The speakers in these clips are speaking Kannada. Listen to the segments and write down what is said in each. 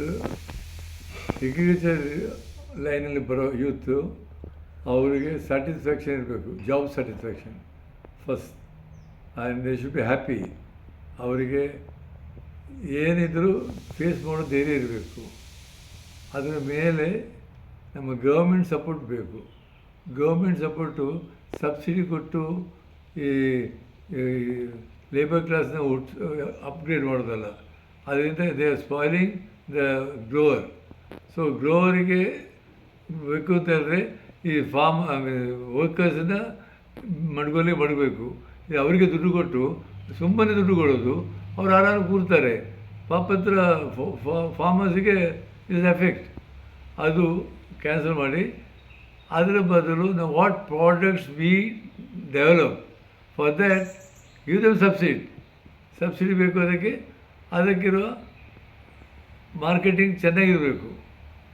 ಯೂತ್ ಎಗ್ರಿಕಲ್ಚರ್ ಲೈನಲ್ಲಿ ಬರೋ ಯೂತು ಅವರಿಗೆ ಸ್ಯಾಟಿಸ್ಫ್ಯಾಕ್ಷನ್ ಇರಬೇಕು job satisfaction first and they should be happy ಅವರಿಗೆ ಏನಿದ್ರೂ ಫೇಸ್ ಮಾಡೋ ಧೈರ್ಯ ಇರಬೇಕು. ಅದರ ಮೇಲೆ ನಮ್ಮ ಗೌರ್ಮೆಂಟ್ ಸಪೋರ್ಟ್ ಬೇಕು. ಗೌರ್ಮೆಂಟ್ ಸಪೋರ್ಟು ಸಬ್ಸಿಡಿ ಕೊಟ್ಟು ಈ ಲೇಬರ್ ಕ್ಲಾಸ್ನ ಅಪ್ಗ್ರೇಡ್ ಮಾಡೋದಲ್ಲ. ಅದರಿಂದ they are spoiling the grower so ಗ್ರೋವರಿಗೆ ಬೇಕು ಅಂತಂದರೆ ಈ ಫಾರ್ಮ್ ವರ್ಕರ್ಸನ್ನು ಮಡ್ಗೋಲಿ ಮಡಗಬೇಕು ಅವರಿಗೆ ದುಡ್ಡು ಕೊಟ್ಟು ಸುಮ್ಮನೆ ದುಡ್ಡು ಕೊಡೋದು, ಅವ್ರು ಆರಾಮ ಕೂರ್ತಾರೆ. ಪಾಪತ್ರ ಫಾರ್ಮರ್ಸಿಗೆ ಇಸ್ ಎಫೆಕ್ಟ್ ಅದು ಕ್ಯಾನ್ಸಲ್ ಮಾಡಿ, ಅದರ ಬದಲು ನಾವು what products we develop for that give them subsidy subsidy ಬೇಕು ಅದಕ್ಕೆ, ಅದಕ್ಕಿರುವ ಮಾರ್ಕೆಟಿಂಗ್ ಚೆನ್ನಾಗಿರಬೇಕು.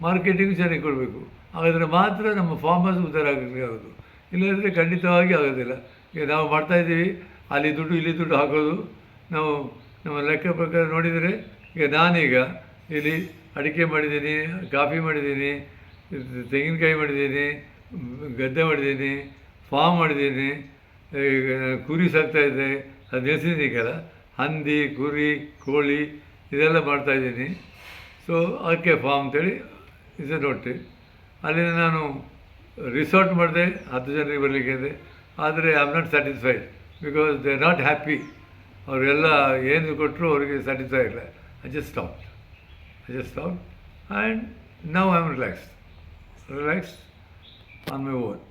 ಮಾರ್ಕೆಟಿಂಗ್ ಚೆನ್ನಾಗಿ ಕೊಡಬೇಕು. ಹಾಗಾದರೆ ಮಾತ್ರ ನಮ್ಮ ಫಾರ್ಮರ್ಸ್ ಉದ್ಧಾರ ಆಗಲಿಕ್ಕೆ ಆಗೋದು ಇಲ್ಲದಿದ್ದರೆ ಖಂಡಿತವಾಗಿ ಆಗೋದಿಲ್ಲ. ಈಗ ನಾವು ಮಾಡ್ತಾಯಿದ್ದೀವಿ ಅಲ್ಲಿ ದುಡ್ಡು, ಇಲ್ಲಿ ದುಡ್ಡು ಹಾಕೋದು. ನಾವು ನಮ್ಮ ಲೆಕ್ಕ ಪ್ರಕಾರ ನೋಡಿದರೆ ಈಗ ನಾನೀಗ ಇಲ್ಲಿ ಅಡಿಕೆ ಮಾಡಿದ್ದೀನಿ, ಕಾಫಿ ಮಾಡಿದ್ದೀನಿ, ತೆಂಗಿನಕಾಯಿ ಮಾಡಿದ್ದೀನಿ, ಗದ್ದೆ ಮಾಡಿದ್ದೀನಿ ಫಾರ್ಮ್ ಮಾಡಿದ್ದೀನಿ. ಈಗ ಕುರಿ ಸಾಕ್ತಾಯಿದ್ದೆ ಅದು ನಿಲ್ಸಿದ್ದೀಗಲ್ಲ ಹಂದಿ, ಕುರಿ, ಕೋಳಿ, ಇದೆಲ್ಲ ಮಾಡ್ತಾಯಿದ್ದೀನಿ ಸೊ ಅದಕ್ಕೆ ಫಾರ್ಮ್ ಅಂತೇಳಿ ಇಸ್ ನೋಡ್ತೀವಿ. ಅಲ್ಲಿಂದ ನಾನು ರಿಸಾರ್ಟ್ ಮಾಡಿದೆ, ಹತ್ತು ಜನರಿಗೆ ಬರಲಿಕ್ಕೆ ಇದೆ. ಆದರೆ I am not satisfied because they are not happy ಅವರೆಲ್ಲ ಏನು ಕೊಟ್ಟರು ಅವರಿಗೆ ಸ್ಯಾಟಿಸ್ಫೈ ಇಲ್ಲ. I just stop I just stop and now I am relax relax on my own